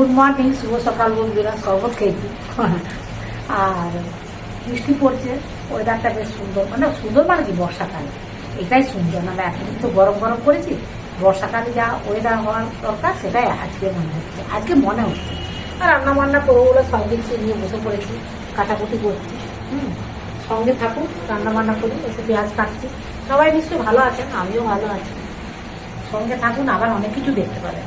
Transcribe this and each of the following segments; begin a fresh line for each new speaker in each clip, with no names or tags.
Good morning, শুভ সকাল বন্ধুরা শরবত খেয়েছি আর বৃষ্টি পড়ছে ওয়েদারটা বেশ সুন্দর মানে সুন্দর মানে কি, বর্ষাকালে। এটাই সুন্দর মানে এতদিন তো গরম গরম করেছি, বর্ষাকালে যা ওয়েদার হওয়ার দরকার, সেটাই আজকে মনে হচ্ছে, আজকে মনে হচ্ছে। আর রান্না বান্না করব বলে সব সঙ্গে নিয়ে বসে পড়েছি, কাটাকুটি করছি, হুম, সঙ্গে থাকুন রান্না বান্না করি, এসে পেঁয়াজ কাটছি, সবাই নিশ্চয়ই ভালো আছেন, আমিও ভালো আছি। সঙ্গে থাকুন, আবার অনেক কিছু দেখতে পাবেন।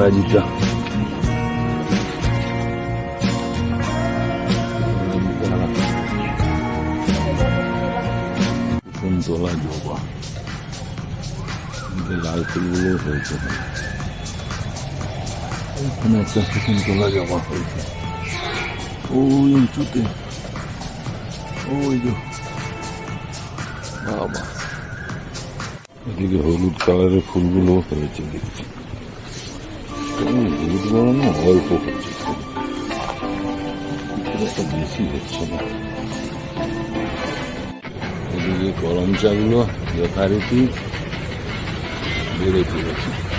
অপরাজিতা তোলা জবা লাল ফুলগুলো হয়েছে ওখানে একটা শকুন হয়েছে ওই উঁচুতে ওই যে বাবা এদিকে হলুদ কালারের ফুলগুলো হয়েছে দেখছি কেমন হলুদ বড় না অল্প হচ্ছে। একটা বেশি হচ্ছে না। এদিকে গরম চাগুলো যথারীতি বেড়ে চলেছে।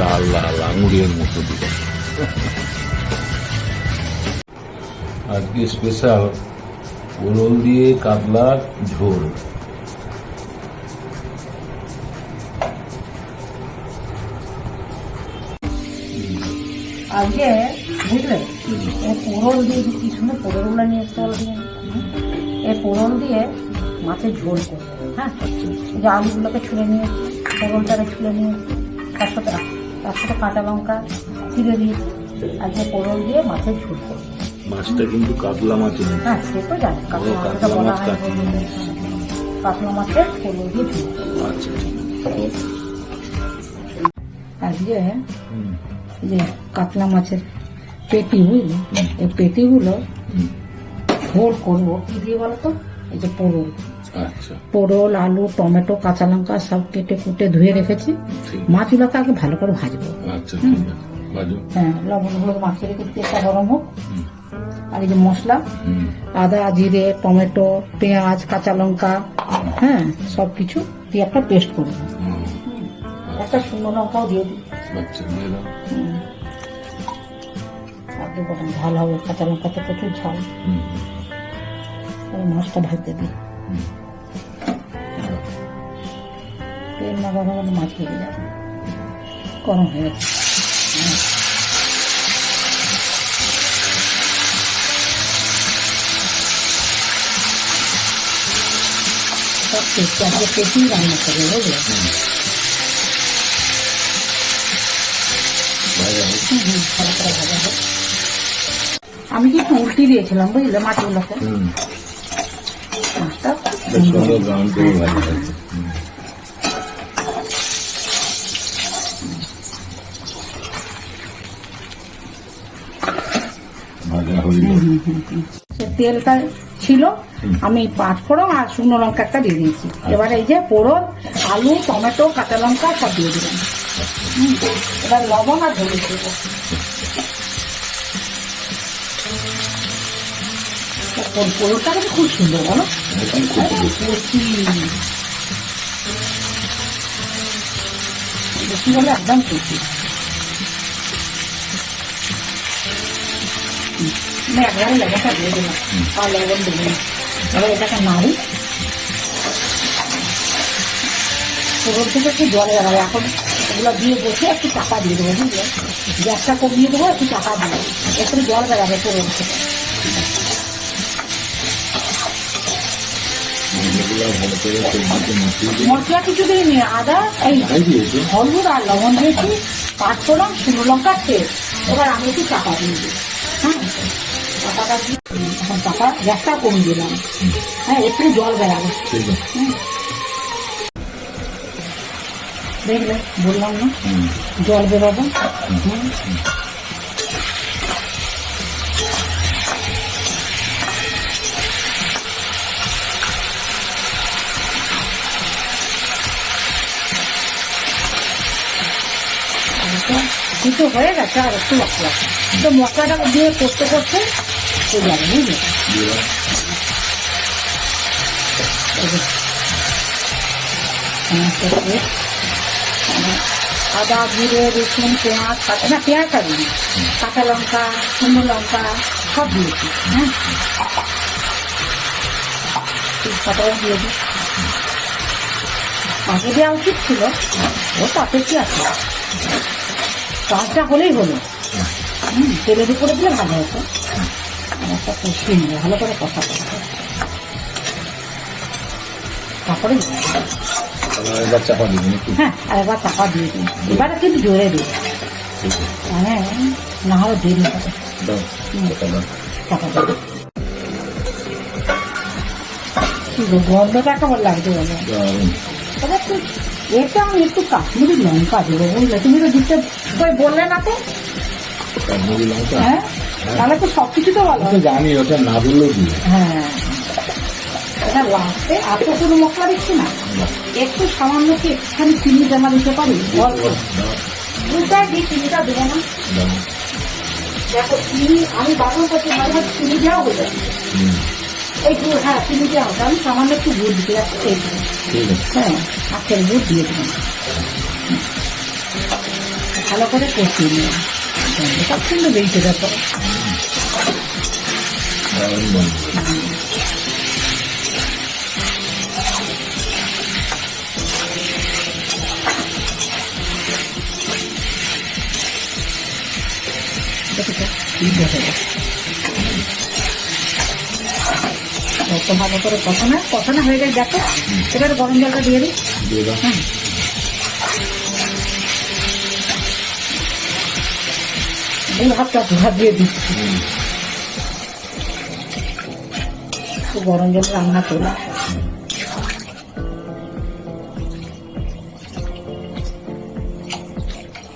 লাল লাল আঙুরের মতো দিকে আজকে স্পেশাল ওলল দিয়ে কাতলার ঝোল।
আজকে বুঝলে এই পোড়ল দিয়ে সুন্দর পোড়লগুলো নিয়ে এসতে হবে। এই পোড়ল দিয়ে মাছের ঝোল করব হ্যাঁ? যে আলুগুলোকে ছুলে নিয়ে পোড়লটাকে ছুলে নিয়ে তার সাথে তার সাথে কাঁচা লঙ্কা চিড়ে দিয়ে আজকে পোড়ল দিয়ে মাছের ঝোল
মাছটা কিন্তু কাতলা মাছ
হ্যাঁ সে তো জানি কাতলা
মাছ কাতলা
মাছের পোড়ল দিয়ে ঝোল।
আচ্ছা
আজকে যে কাতলা মাছের পেটি বুঝলি এই পেটিগুলো ঝোল করব। কি দিয়ে বলো তো এই যে পোড়ল
আচ্ছা।
পোড়ল আলু টমেটো কাঁচা লঙ্কা সব কেটে কুটে ধুয়ে রেখেছি। মাছগুলোকে আগে ভালো করে ভাজবো।
আচ্ছা
হ্যাঁ লবণ হলুদ মাখিয়ে রেখে তেলটা গরম হোক। আর এই যে মশলা আদা জিরে টমেটো পেঁয়াজ কাঁচা লঙ্কা হ্যাঁ সব কিছু দিয়ে একটা পেস্ট করব। একটা শুকনো লঙ্কাও দিয়ে দিই।
আচ্ছা।
আর দেবো ঝাল হবে কাঁচা লঙ্কাতে প্রচুর ঝাল। মাছটা ভাজতে দিই। তেল না গরম হলে মাছ হয়ে যাবে গরম হয়ে গেছে। সব আজকে পেটেই রান্না করবে বুঝলে। আমি কি উল্টি দিয়েছিলাম বুঝলে মাছগুলোকে মাছটা
বেশ সুন্দর ব্রাউন করে ভাজা হয়েছে হুম, ভাজা হয়ে গেল
সে তেলটা ছিল আমি পাঁচ ফোড়ন আর শুকনো লঙ্কা একটা দিয়ে দিয়েছি। এবার এই যে পোড়ন আলু টমেটো কাঁচা লঙ্কা সব দিয়ে দিলাম। এবার লবণ আর হলুদ দেবো পোড়নটা কিন্তু খুব সুন্দর বলো?
বেশি
বলে একদম কচি। দিয়ে আর লবণ এবার নাড়ি থেকে একটু জল এখন দিয়ে বসে একটু দিয়ে দেবো বুঝলে গ্যাসটা দেবো একটু একটু জল বেড়াবে ফোড়ন থেকে মশলা কিছু দিইনি, আদা, এই হলুদ আর লবণ দিয়েছি পাঁচ ফোড়ন শুকনো লঙ্কা তেল এবার আমি একটু চাপা দিয়ে দিই। হ্যাঁ? চাপাটা দিয়ে এখন চাপা গ্যাসটা কমিয়ে দিলাম হ্যাঁ একটু জল বেড়াবে। দেখলে বললাম না জল বেরোবে। কিছু হয়ে গেছে আর একটু মশলা তো মশলাটা দিয়ে করতে করতে হয়ে। যাবে বুঝলে আদা জিরে রসুন পেঁয়াজ না পেঁয়াজটা দিই কাঁচা লঙ্কা শুকনো লঙ্কা সব দিয়েছি হ্যাঁ তেজপাতাও দিয়ে দিই আগে দেওয়া উচিত ছিল ও তাতে কি আছে কাঁচটা হলেই হলো তেলের উপরে দিলে ভালো হতো কষিয়ে ভালো করে কষা করতে তারপরে
এবার চাপা দিবেন
হ্যাঁ আর এবার চাপা দিয়ে দিই এবারে কিন্তু জোরে
ঠিক
হ্যাঁ না হলে দেরি হবে
চাপা
দিয়ে গন্ধটা কেমন লাগছে বলো
দারুণ।
তবে একটু এটা আমি একটু কাশ্মীরি লঙ্কা দেবো বুঝলে তুমি তো দিতে বললে না তো
কাশ্মীরি লঙ্কা
হ্যাঁ তাহলে তো সব কিছু তো ভালো
জানি ওটা না বললেও
হ্যাঁ। এটা লাস্টে এত কোনো মশলা দিচ্ছি না? একটু সামান্য কি একটুখানি চিনি জমা দিতে পারি? অল্প
দাও
দুটাই চিনিটা দেবো না? দেখো চিনি আমি বারণ করছি মাঝে মাঝে চিনি দেওয়া হয়ে যায়। এই গুড় হ্যাঁ চিনি দেওয়া হতো আমি সামান্য একটু গুড় দিতে যাচ্ছি হ্যাঁ আখের গুড় দিয়ে দিলাম। ভালো করে কষিয়ে নিলাম। এটা কিন্তু বেরিয়ে দেখো ভালো করে কষানো কষানো হয়ে যায় দেখো এবার গরম জলটা দিয়ে দিই। হ্যাঁ। হাতটা ধোয়া দিয়ে দিচ্ছি গরম জল রান্না করলাম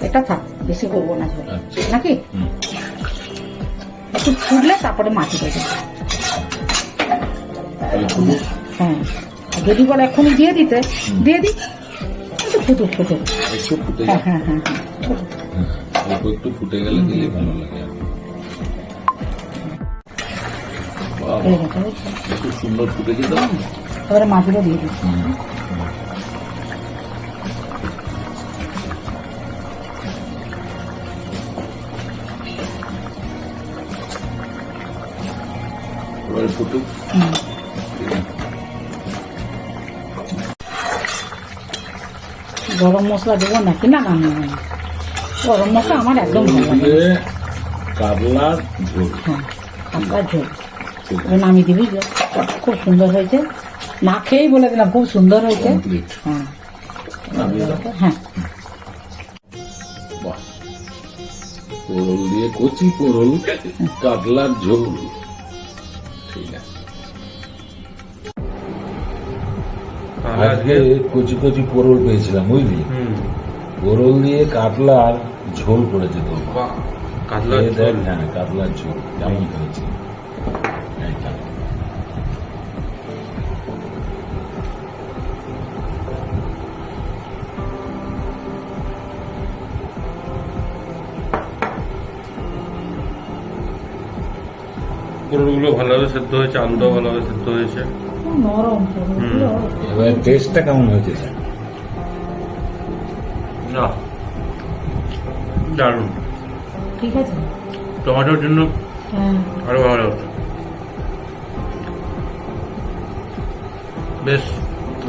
এটা থাক বেশি করব না।
আচ্ছা।
নাকি। একটু ফুটলে তারপরে মাটি দেবে। হ্যাঁ যদি বলে এক্ষুনি দিয়ে দিতে দিয়ে দিই একটু ফুটুক হ্যাঁ হ্যাঁ হ্যাঁ হ্যাঁ ফুটুক।
অল্প একটু ফুটে গেলে দিলে ভালো লাগে। সুন্দর ফুটেছে তো।
এবারে মাটিটা দিয়ে।
এবারে ফুটুক
গরম মশলা দেবো নাকি? না না না না। গরম মশলা আমার একদম ভালো লাগে
কাবলার ঝোল।
হ্যাঁ ঝোল। নামিয়ে দিবি খুব সুন্দর হয়েছে। না খেয়েই বলে দিলাম খুব সুন্দর হয়েছে। হ্যাঁ। হ্যাঁ।
বাহ। দিয়ে কচি পোরল কাতলার ঝোল। ঠিক আছে। আজকে
আজকে
কচি কচি পোরল পেয়েছিলাম বুঝলি?
হুম।
পোরল দিয়ে কাতলার ঝোল করেছে তো।
কাতলার ঝোল।
হ্যাঁ কাতলার ঝোল কেমন হয়েছে এইটা।
ভালোভাবে সেদ্ধ হয়েছে আলুটাও ভালোভাবে সেদ্ধ হয়েছে?
এবার টেস্টটা কেমন হয়েছে
না দারুণ।
ঠিক আছে।
টমেটোর জন্য
হ্যাঁ।
আরও ভালো। বেশ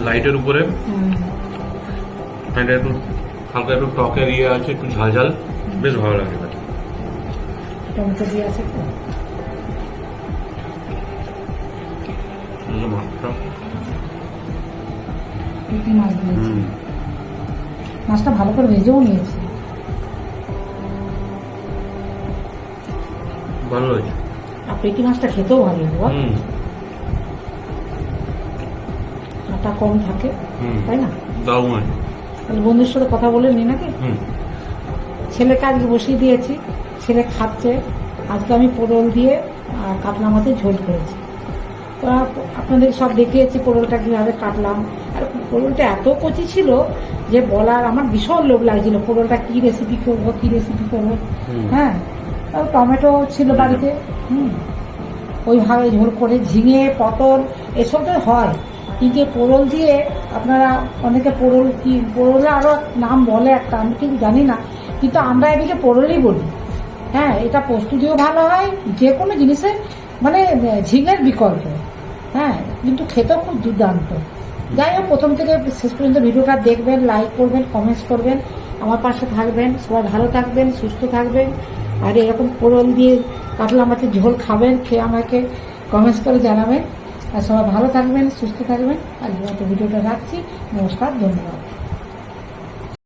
লাইটের উপরে। এটা একটু হালকা একটু টকের ইয়ে আছে একটু ঝাল ঝাল। বেশ ভালো লাগে
টমেটো দিয়ে আছে তো?
মাছটা
ভালো করে ভেজেও নিয়েছে।
ভালো
আর পেটি মাছটা খেতেও ভালো লাগে বল কম থাকে তাই না?
দারুণ।
তাহলে বন্ধুর সাথে কথা বলে নি নাকি?
হুম।
ছেলেকে আজকে বসিয়ে দিয়েছি ছেলে খাচ্ছে আজকে আমি পোড়ল দিয়ে কাতলা মাছের ঝোল করেছি। তো আপনাদের সব দেখিয়েছি পোড়লটা কীভাবে কাটলাম। আর পোড়লটা এত কচি ছিল যে বলার আমার ভীষণ লোভ লাগছিল পোড়লটা কী রেসিপি করব কী রেসিপি করব। হ্যাঁ? টমেটো ছিল বাড়িতে, হুম। ওইভাবে ঝোল করে ঝিঙে, পটল, এসব তো হয়। কিন্তু পোড়ল দিয়ে আপনারা অনেকে পোড়ল কি পোড়লে আরও নাম বলে একটা, আমি ঠিক জানি না। কিন্তু আমরা এদিকে পোড়লই বলি। হ্যাঁ এটা প্রস্তুতিও ভালো হয় যে কোনো জিনিসের মানে ঝিঙের বিকল্প। হ্যাঁ কিন্তু খেতেও খুব দুর্দান্ত। যাই হোক, প্রথম থেকে শেষ পর্যন্ত ভিডিওটা দেখবেন লাইক করবেন কমেন্টস করবেন। আমার পাশে থাকবেন, সবাই ভালো থাকবেন, সুস্থ থাকবেন। আর এরকম পোড়ল দিয়ে কাতলা মাছের ঝোল খাবেন, খেয়ে আমাকে কমেন্টস করে জানাবেন। আর সবাই ভালো থাকবেন, সুস্থ থাকবেন। আর ভিডিওটা রাখছি। নমস্কার, ধন্যবাদ।